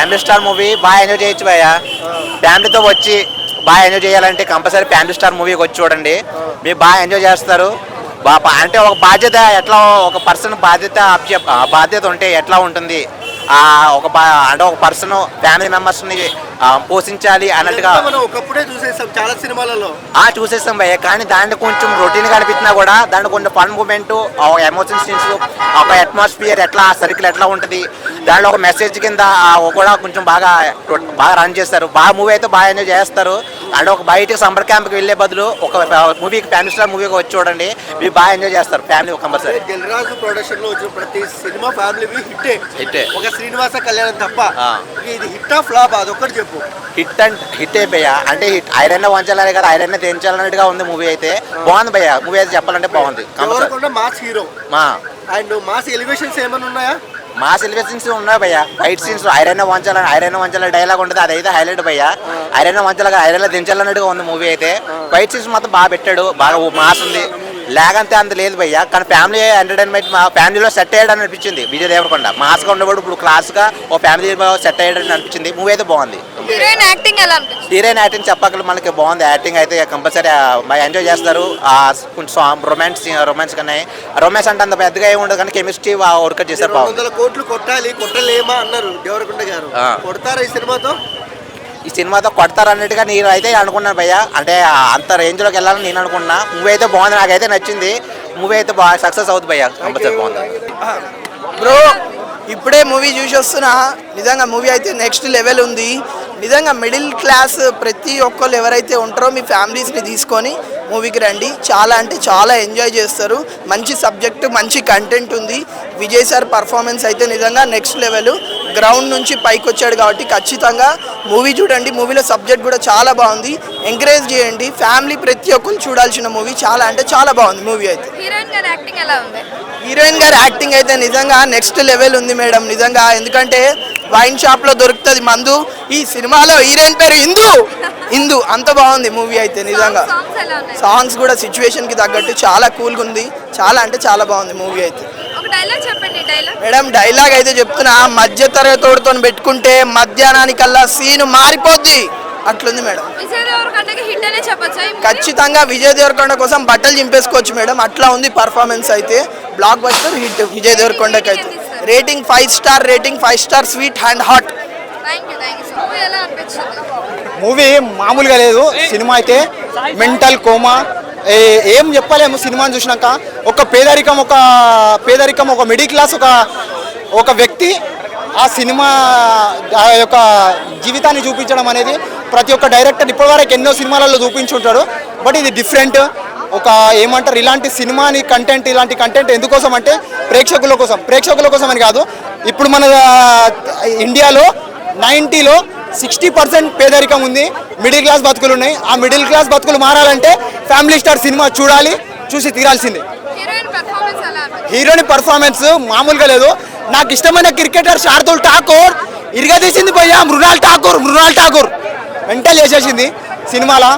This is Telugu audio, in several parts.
ఫ్యామిలీ స్టార్ మూవీ బాగా ఎంజాయ్ చేయొచ్చు భయ్య. ఫ్యామిలీతో వచ్చి బాగా ఎంజాయ్ చేయాలంటే కంపల్సరీ ఫ్యామిలీ స్టార్ మూవీకి వచ్చి చూడండి. మీరు బాగా ఎంజాయ్ చేస్తారు. అంటే ఒక బాధ్యత ఎట్లా ఒక పర్సన్ బాధ్యత బాధ్యత ఉంటే ఎట్లా ఉంటుంది? ఒక అంటే ఒక పర్సన్ ఫ్యామిలీ మెంబర్స్ని పోషించాలి అన్నట్టుగా ఒకప్పుడే చూసేసాం చాలా సినిమాలలో. ఆ చూసేస్తాం భయ్య. కానీ దాంట్లో కొంచెం రొటీన్ కనిపించినా కూడా దాంట్లో కొంచెం ఫన్ మూమెంట్ ఎమోషన్ సీన్స్ ఒక అట్మాస్ఫియర్ ఎట్లా సర్కిల్ ఎట్లా ఉంటుంది దాంట్లో ఒక మెసేజ్ కింద కూడా కొంచెం బాగా బాగా రన్ చేస్తారు. బాగా మూవీ అయితే బాగా ఎంజాయ్ చేస్తారు. అంటే ఒక బయటకి సమ్మర్ క్యాంప్కి వెళ్ళే బదులు ఒక మూవీకి ఫ్యామిలీ స్టార్ మూవీకి వచ్చి చూడండి. మీరు బాగా ఎంజాయ్ చేస్తారు ఫ్యామిలీ కంపల్సరీ దిల్రాజు ప్రొడక్షన్లో వచ్చిన ప్రతి సినిమా ఫ్యామిలీ హిట్టే. హిట్టే. ఒక శ్రీనివాస కళ్యాణం తప్ప. ఇది హిట్ ఆఫ్ ఫ్లాప్? అదొక్కటి చెప్పు. హిట్ అండ్ హిట్ అయిపోయా అంటే హిట్. ఐరన్ వంచాలని కదా ఐరన్ తెంచాలన్నట్టుగా ఉంది మూవీ అయితే. బాగుంది భయ్య. మూవీ అయితే చెప్పాలంటే బాగుంది. Mass hero? మా. అండ్ మాస్ ఎలివేషన్స్ ఏమైనా ఉన్నాయా? మా సిలబస్ సీన్స్ ఉన్నాయి భయ్య. ఫైట్ సీన్స్ ఐరన్ వంచాలని ఐరన్ వంచాల డైలాగ్ ఉంటుంది అదైతే హైలైట్ భయ్య. ఐరన్ వంచాల ఐరన్ దించాలన్నట్టుగా ఉంది మూవీ అయితే. ఫైట్ సీన్స్ మాత్రం బాగా పెట్టాడు బాగా మాస్ ఉంది. లాగ్ అంతే అంత లేదు భయ్య. కానీ ఫ్యామిలీ ఎంటర్టైన్మెంట్ మా ఫ్యామిలీలో సెట్ అయ్యాడని అనిపించింది. విజయ్ దేవరకొండ. మాస్గా ఉండేవాడు ఇప్పుడు క్లాస్గా ఓ ఫ్యామిలీ సెట్ అయ్యాడని అనిపించింది. మూవీ అయితే బాగుంది. హీరోయిన్ యాక్టింగ్ ఎలా అనిపించింది? హీరోయిన్ యాక్టింగ్ చెప్పకలు మనకి బాగుంది. యాక్టింగ్ అయితే కంపల్సరీ బాగా ఎంజాయ్ చేస్తారు. ఆ కొంచెం రొమాన్స్ రొమాన్స్ కానీ రొమాన్స్ అంటే అంత పెద్దగా ఏమి ఉండదు కానీ కెమిస్ట్రీ వర్క్ చేస్తారు రెండు బాగుంది వందల కోట్లు కొట్టాలి కొట్టలేమా అన్నారు దేవరకొండ గారు. కొడతారా ఈ సినిమాతో? ఈ సినిమాతో కొడతారు అన్నట్టుగా నేను అయితే అనుకున్నాను భయ్య. అంటే అంత రేంజ్లోకి వెళ్ళాలని నేను అనుకున్నా. మూవీ అయితే బాగుంది నాకైతే నచ్చింది. మూవీ అయితే బాగా సక్సెస్ అవుతుంది భయ్య. కంపల్సరీ బాగుంది. బ్రో ఇప్పుడే మూవీ చూసి వస్తున్నా. నిజంగా మూవీ అయితే నెక్స్ట్ లెవెల్ ఉంది. నిజంగా మిడిల్ క్లాస్ ప్రతి ఒక్కరు ఎవరైతే ఉంటారో మీ ఫ్యామిలీస్ని తీసుకొని మూవీకి రండి. చాలా అంటే చాలా ఎంజాయ్ చేస్తారు. మంచి సబ్జెక్ట్ మంచి కంటెంట్ ఉంది. విజయ్ సార్ పర్ఫార్మెన్స్ అయితే నిజంగా నెక్స్ట్ లెవెల్ గ్రౌండ్ నుంచి పైకి వచ్చాడు కాబట్టి ఖచ్చితంగా మూవీ చూడండి. మూవీలో సబ్జెక్ట్ కూడా చాలా బాగుంది. ఎంకరేజ్ చేయండి. ఫ్యామిలీ ప్రతి ఒక్కరు చూడాల్సిన మూవీ చాలా అంటే చాలా బాగుంది మూవీ అయితే. హీరోయిన్ గారి యాక్టింగ్ ఎలా ఉంది? హీరోయిన్ గారి యాక్టింగ్ అయితే నిజంగా నెక్స్ట్ లెవెల్ ఉంది మేడం నిజంగా. ఎందుకంటే వైన్ షాప్లో దొరుకుతుంది మందు. ఈ సినిమాలో హీరోయిన్ పేరు ఇందు. ఇందు. అంత బాగుంది మూవీ అయితే నిజంగా. సాంగ్స్ కూడా సిచ్యువేషన్కి తగ్గట్టు చాలా కూల్గా ఉంది. చాలా అంటే చాలా బాగుంది మూవీ అయితే. డైలాగ్ చెప్పండి డైలాగ్ మేడం డైలాగ్ అయితే చెప్తున్నా మధ్య తరగతోడితో పెట్టుకుంటే మధ్యాహ్నానికల్లా సీన్ మారిపోద్ది. అట్లుంది మేడం? ఖచ్చితంగా విజయ్ దేవరకొండ కోసం బట్టలు చింపేసుకోవచ్చు మేడం. అట్లా ఉంది పర్ఫార్మెన్స్ అయితే. బ్లాక్ బస్టర్ హిట్ విజయ్ దేవరకొండకి అయితే rating five star rating five star sweet and hot movie మామూలుగా లేదు. సినిమా అయితే మెంటల్ కోమా. ఏ- ఏం చెప్పలేము సినిమాని చూసినాక. ఒక పేదరికం ఒక పేదరికం ఒక మిడిల్ క్లాస్ ఒక ఒక వ్యక్తి ఆ సినిమా ఆ యొక్క జీవితాన్ని చూపించడం అనేది ప్రతి ఒక్క డైరెక్టర్ ఇప్పటివరకు ఎన్నో సినిమాలలో చూపించుంటాడు. బట్ ఇది డిఫరెంట్ ఒక ఏమంటారు ఇలాంటి సినిమాని కంటెంట్ ఇలాంటి కంటెంట్ ఎందుకోసం అంటే ప్రేక్షకుల కోసం. ప్రేక్షకుల కోసం అని కాదు. ఇప్పుడు మన ఇండియాలో నైంటీలో సిక్స్టీ పర్సెంట్ పేదరికం ఉంది. మిడిల్ క్లాస్ బతుకులు ఉన్నాయి. ఆ మిడిల్ క్లాస్ బతుకులు మారాలంటే ఫ్యామిలీ స్టార్ సినిమా చూడాలి చూసి తీరాల్సింది. హీరోయిన్ పర్ఫార్మెన్స్ మామూలుగా లేదు. నాకు ఇష్టమైన క్రికెటర్ శార్దుల్ ఠాకూర్ ఇరగదీసింది పోయా మృణాల్ ఠాకూర్ మృణాల్ ఠాకూర్. వెంటలు చేసేసింది సినిమాలో.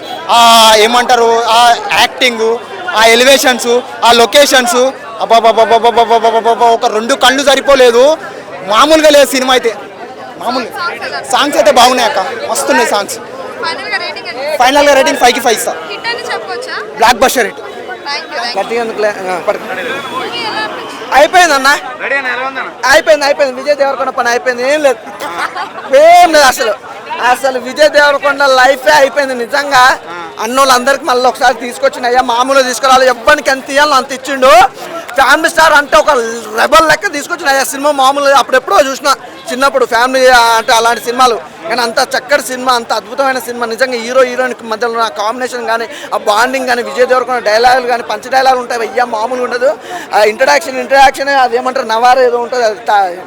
ఏమంటారు ఆ యాక్టింగ్ ఆ ఎలివేషన్స్ ఆ లొకేషన్స్. ఒక రెండు కళ్ళు సరిపోలేదు. మామూలుగా లేదు సినిమా అయితే. మామూలు సాంగ్స్ అయితే బాగున్నాయి అక్క. మస్తున్నాయి సాంగ్స్ ఫైనల్గా రేటింగ్ ఫైనల్గా రేటింగ్ ఫైవ్కి ఫైవ్ ఇస్తా బ్లాక్ బస్టర్ అనిపించింది అయిపోయింది అన్న. అయిపోయింది అయిపోయింది. విజయ్ దేవరకొండ పని అయిపోయింది. ఏం లేదు. ఏం లేదు అసలు. అసలు విజయ్ దేవరకొండ లైఫే అయిపోయింది నిజంగా. అన్నోళ్ళందరికి మళ్ళీ ఒకసారి తీసుకొచ్చిన అయ్యా మామూలుగా తీసుకురావాలి. ఎవ్వరికి ఎంత ఇవ్వాలో అంత ఇచ్చిండు. ఫ్యామిలీ స్టార్ అంటే ఒక రెబల్ లెక్క తీసుకొచ్చిన. అయ్యా సినిమా మామూలుగా అప్పుడెప్పుడో చూసిన. చిన్నప్పుడు ఫ్యామిలీ అంటే అలాంటి సినిమాలు. కానీ అంత చక్కటి సినిమా అంత అద్భుతమైన సినిమా. నిజంగా హీరో హీరోయిన్ మధ్యలో ఉన్న కాంబినేషన్ కానీ ఆ బాండింగ్ కానీ విజయ్ దేవరకొండ డైలాగులు కానీ పంచ డైలాగులు ఉంటాయి. అయ్యా మామూలుగా ఉండదు. ఆ ఇంట్రడక్షన్ ఇంట్రడక్షన్ అది ఏమంటారు నవారు ఏదో ఉంటుంది. అది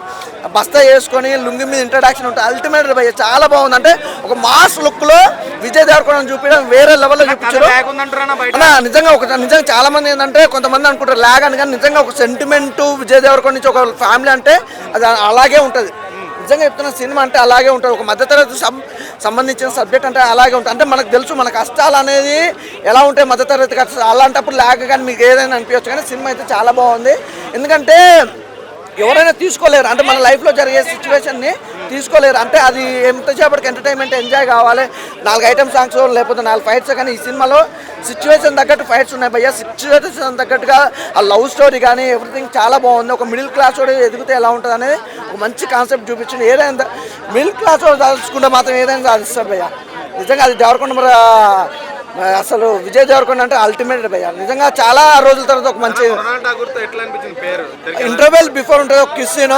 బస్తా వేసుకొని లుంగి మీద ఇంట్రడక్షన్ ఉంటుంది. అల్టిమేట్ భయ్య చాలా బాగుంది అంటే ఒక మాస్ లుక్లో విజయ్ దేవరకొండ చూపించడం వేరే లెవెల్లో చూపించారు నిజంగా ఒక నిజంగా చాలా మంది ఏంటంటే కొంతమంది అనుకుంటారు లాగ్ అని. కానీ నిజంగా ఒక సెంటిమెంట్ విజయ్ దేవరకొండ నుంచి ఒక ఫ్యామిలీ అంటే అది అలాగే ఉంటుంది. నిజంగా చెప్తున్న సినిమా అంటే అలాగే ఉంటుంది. ఒక మధ్యతరగతి సంబంధించిన సబ్జెక్ట్ అంటే అలాగే ఉంటుంది. అంటే మనకు తెలుసు మన కష్టాలు అనేది ఎలా ఉంటాయి మధ్యతరగతి కష్టాలు అలాంటప్పుడు లేక కానీ మీకు ఏదైనా అనిపించచ్చు కానీ సినిమా అయితే చాలా బాగుంది. ఎందుకంటే ఎవరైనా తీసుకోలేరు. అంటే మన లైఫ్లో జరిగే సిచ్యువేషన్ని తీసుకోలేరు. అంటే అది ఎంతసేపటికి ఎంటర్టైన్మెంట్ ఎంజాయ్ కావాలి? నాలుగు ఐటమ్ సాంగ్స్ లేకపోతే నాలుగు ఫైట్స్ కానీ ఈ సినిమాలో సిచ్యువేషన్ తగ్గట్టు ఫైట్స్ ఉన్నాయి భయ్య. సిచ్యువేషన్ తగ్గట్టుగా ఆ లవ్ స్టోరీ కానీ ఎవ్రీథింగ్ చాలా బాగుంది. ఒక మిడిల్ క్లాస్ వాడు ఎదిగితే ఎలా ఉంటుంది అనేది ఒక మంచి కాన్సెప్ట్ చూపించింది. ఏదైనా మిడిల్ క్లాస్ వాడు సాధించుకుంటే మాత్రం ఏదైనా సాధిస్తారు భయ్య. నిజంగా అది దేవరకొండ మరి అసలు విజయ్ దేవరకొండ అంటే అల్టిమేట్ భయ్య. నిజంగా చాలా రోజుల తర్వాత ఒక మంచి ఎట్లా అనిపించింది పేరు? ఇంటర్వెల్ బిఫోర్ ఉంటుంది. ఒక కిస్ సీన్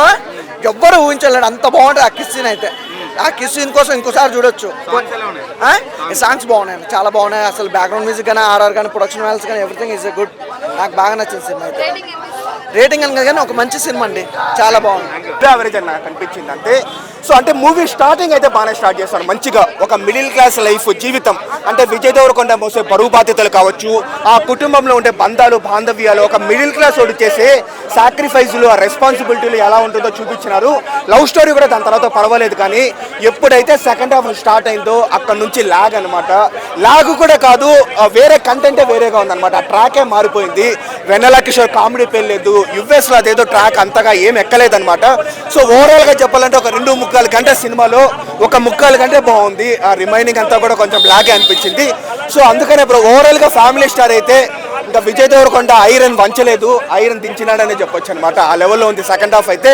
ఎవ్వరు ఊహించలేడు. అంత బాగుంటుంది ఆ కిస్ సీన్ అయితే. ఆ కిస్ సీన్ కోసం ఇంకోసారి చూడొచ్చు. సాంగ్స్ బాగున్నాయి. చాలా బాగున్నాయి. అసలు బ్యాక్గ్రౌండ్ మ్యూజిక్ కానీ ఆర్ఆర్ కానీ ప్రొడక్షన్ వాల్స్ కానీ ఎవ్రీథింగ్ ఈజ్ గుడ్ నాకు బాగా నచ్చింది సినిమా అయితే. రేటింగ్ అని కానీ ఒక మంచి సినిమా అండి. చాలా బాగుంది. యావరేజ్ అని నాకు అనిపించింది. అంతే సో అంటే మూవీ స్టార్టింగ్ అయితే బాగానే స్టార్ట్ చేస్తాను మంచిగా ఒక మిడిల్ క్లాస్ లైఫ్ జీవితం. అంటే విజయ్ దేవరకొండ మోసే బరువు బాధ్యతలు కావచ్చు ఆ కుటుంబంలో ఉండే బంధాలు బాంధవ్యాలు ఒక మిడిల్ క్లాస్ వాడు చేసే సాక్రిఫైజులు ఆ రెస్పాన్సిబిలిటీలు ఎలా ఉంటుందో చూపించినారు. లవ్ స్టోరీ కూడా దాని తర్వాత పర్వాలేదు కానీ ఎప్పుడైతే సెకండ్ హాఫ్ స్టార్ట్ అయిందో అక్కడ నుంచి లాగ్ అనమాట లాగ్ కూడా కాదు వేరే కంటెంటే వేరేగా ఉందన్నమాట. ఆ ట్రాకే మారిపోయింది. వెన్నెల కిషోర్ కామెడీ పెళ్ళలేదు యుఎస్లో అదేదో ట్రాక్ అంతగా ఏం ఎక్కలేదన్నమాట. సో ఓవరాల్గా చెప్పాలంటే ఒక రెండు ముక్కాలు గంట సినిమాలో ఒక ముక్కాలు గంటే బాగుంది. ఆ రిమైనింగ్ అంతా కూడా కొంచెం బ్లాక్ అనిపించింది. సో అందుకనే ఇప్పుడు ఓవరాల్గా ఫ్యామిలీ స్టార్ అయితే ఇంకా విజయ్ దేవరకొండ ఐరన్ వంచలేదు. ఐరన్ దించినాడనే చెప్పొచ్చు అనమాట ఆ లెవెల్లో ఉంది సెకండ్ హాఫ్ అయితే.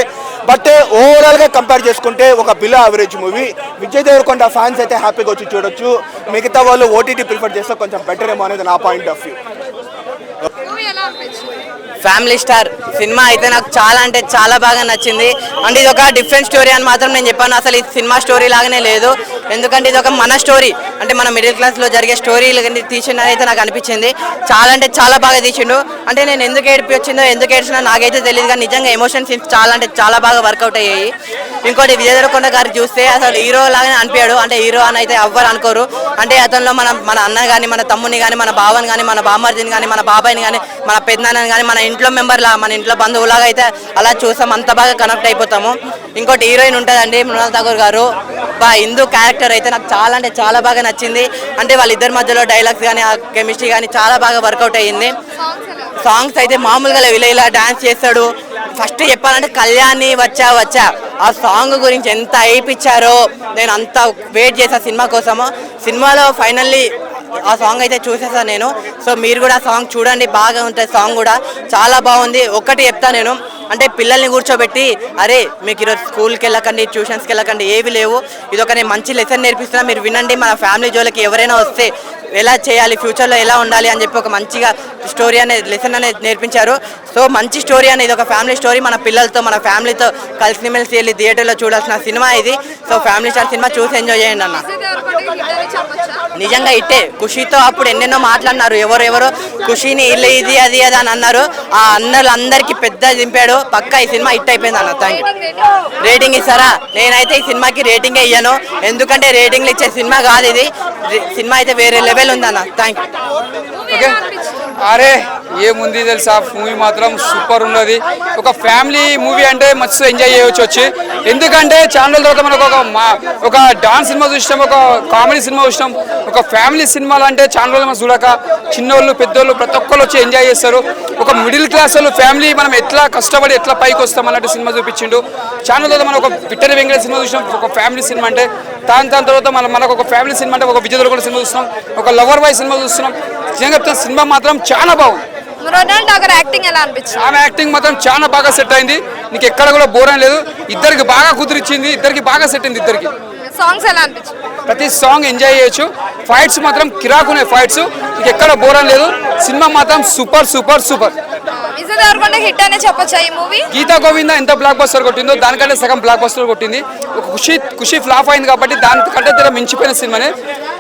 బట్ ఓవరాల్ eh, గా కంపేర్ చేసుకుంటే ఒక below average movie Vijay Devarakonda fans అయితే హ్యాపీగా వచ్చి చూడొచ్చు. మిగతా వాళ్ళు ఓటీటీ ప్రిఫర్ చేస్తే కొంచెం బెటర్ ఏమో అనేది నా point of view family star cinema అయితే నాకు చాలా అంటే చాలా బాగా నచ్చింది. అంటే ఇది ఒక డిఫరెంట్ స్టోరీ అని మాత్రం నేను చెప్పాను. అసలు ఈ సినిమా స్టోరీ లాగానే లేదు. ఎందుకంటే ఇది ఒక మన స్టోరీ. అంటే మన మిడిల్ క్లాస్లో జరిగే స్టోరీలు తీసిండని అయితే నాకు అనిపించింది. చాలా అంటే చాలా బాగా తీసిండు. అంటే నేను ఎందుకు ఏడిపి వచ్చిందో ఎందుకు ఏడ్చినా నాకైతే తెలియదు కానీ నిజంగా ఎమోషన్ సీన్స్ చాలా అంటే చాలా బాగా వర్కౌట్ అయ్యాయి. ఇంకోటి విజయదరకొండ గారు చూస్తే అసలు హీరో లాగానే అనిపించాడు. అంటే హీరో అని అయితే ఎవ్వరు అనుకోరు. అంటే అతనిలో మన మన అన్న కానీ మన తమ్ముని కానీ మన బావని కానీ మన బామ్మర్దిని కానీ మన బాబాయ్ని కానీ మన పెద్దనాన్నని కానీ మన ఇంట్లో మెంబర్లా మన ఇంట్లో బంధువులాగా అయితే అలా చూసాం. అంత బాగా కనెక్ట్ అయిపోతాము. ఇంకోటి హీరోయిన్ ఉంటుందండి మృణాల్ ఠాగూర్ గారు. బా హిందూ క్యారెక్టర్ అయితే నాకు చాలా అంటే చాలా బాగా నచ్చింది. అంటే వాళ్ళిద్దరి మధ్యలో డైలాగ్స్ కానీ ఆ కెమిస్ట్రీ కానీ చాలా బాగా వర్కౌట్ అయ్యింది. సాంగ్స్ అయితే మామూలుగా లేవు. ఇలా ఇలా డాన్స్ చేస్తాడు. ఫస్ట్ చెప్పాలంటే కళ్యాణి వచ్చా వచ్చా. ఆ సాంగ్ గురించి ఎంత అయిపించారో నేను అంత వెయిట్ చేసా సినిమా కోసము. సినిమాలో ఫైనల్లీ ఆ సాంగ్ అయితే చూసేసాను నేను. సో మీరు కూడా ఆ సాంగ్ చూడండి బాగా ఉంటుంది సాంగ్ కూడా. చాలా బాగుంది. ఒక్కటి చెప్తా నేను. అంటే పిల్లల్ని కూర్చోబెట్టి అరే మీకు ఈరోజు స్కూల్కి వెళ్ళకండి ట్యూషన్స్కి వెళ్ళకండి ఏవి లేవు. ఇది ఒక నేను మంచి లెసన్ నేర్పిస్తున్నా మీరు వినండి మన ఫ్యామిలీ జోలికి ఎవరైనా వస్తే ఎలా చేయాలి ఫ్యూచర్లో ఎలా ఉండాలి అని చెప్పి ఒక మంచిగా స్టోరీ అనేది లెసన్ అనేది నేర్పించారు. సో మంచి స్టోరీ అనేది ఒక ఫ్యామిలీ స్టోరీ మన పిల్లలతో మన ఫ్యామిలీతో కలిసిమెలిసి వెళ్ళి థియేటర్లో చూడాల్సిన సినిమా ఇది. సో ఫ్యామిలీ స్టార్ సినిమా చూసి ఎంజాయ్ చేయండి అన్న విజయ్ దేవరకొండకి హిట్ అని చెప్పొచ్చా నిజంగా ఇట్టే. ఖుషితో అప్పుడు ఎన్నెన్నో మాట్లాడినారు. ఎవరెవరో ఖుషిని ఇల్లు ఇది అది అది అని అన్నారు. ఆ అన్నలు అందరికి పెద్ద దింపాడు. పక్కా ఈ సినిమా హిట్ అయిపోయింది అన్న. థ్యాంక్ యూ రేటింగ్ ఇస్తారా? నేనైతే ఈ సినిమాకి రేటింగ్ ఇయ్యను. ఎందుకంటే రేటింగ్లు ఇచ్చే సినిమా కాదు ఇది. సినిమా అయితే వేరే లెవెల్ ఉందన్న. థ్యాంక్ యూ అరే ఏముంది తెలుసా? మూవీ మాత్రం సూపర్ ఉన్నది. ఒక ఫ్యామిలీ మూవీ అంటే మస్తు ఎంజాయ్ చేయవచ్చు వచ్చి. ఎందుకంటే ఛానల్ తర్వాత మనకు ఒక మా ఒక డాన్స్ సినిమా చూసినాం ఒక కామెడీ సినిమా చూసినాం. ఒక ఫ్యామిలీ సినిమాలు అంటే ఛానల్ మనం చూడక చిన్నోళ్ళు పెద్దోళ్ళు ప్రతి ఒక్కళ్ళు వచ్చి ఎంజాయ్ చేస్తారు. ఒక మిడిల్ క్లాస్ వాళ్ళు ఫ్యామిలీ మనం ఎట్లా కష్టపడి ఎట్లా పైకి వస్తాం అన్నట్టు సినిమా చూపించిండు. ఛానల్ తర్వాత మనం ఒక పిట్టరి వెంకట సినిమా చూసినాం. ఒక ఫ్యామిలీ సినిమా అంటే దాని దాని తర్వాత మన మనకు ఒక ఫ్యామిలీ సినిమా అంటే ఒక విజయ్ దేవరకొండ సినిమా చూస్తున్నాం ఒక లవర్ బాయ్ సినిమా చూస్తున్నాం. నిజంగా చెప్తే సినిమా మాత్రం చాలా బాగుంది. యాక్టింగ్ ఎలా అనిపించింది? ఆమె యాక్టింగ్ మాత్రం చాలా బాగా సెట్ అయింది. నీకు ఎక్కడ కూడా బోర్ అని లేదు. ఇద్దరికి బాగా కుదిరిచ్చింది ఇద్దరికి బాగా సెట్ అయింది ఇద్దరికి. సాంగ్స్ ఎలా అనిపించింది? ప్రతి సాంగ్ ఎంజాయ్ చేయొచ్చు. ఫైట్స్ మాత్రం కిరాకునే ఫైట్స్ నీకు ఎక్కడ బోర్ అని లేదు. సినిమా మాత్రం super super super Vijay Devarakonda hit అనే చెప్పొచ్చా ఈ మూవీ? గీతా గోవింద ఎంత బ్లాక్ బస్టర్ కొట్టిందో దానికంటే సగం బ్లాక్ బస్టర్ కొట్టింది. ఖుషి ఖుషి ఫ్లాప్ అయింది కాబట్టి దానికంటే తెర మించిపోయిన సినిమానే.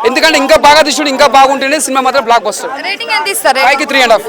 ఎందుకంటే ఇంకా బాగా తీసుకుంటే ఇంకా బాగుంటుంది సినిమా మాత్రం బ్లాక్ బస్టర్ రేటింగ్ ఎంత ఇస్తారు? Three and half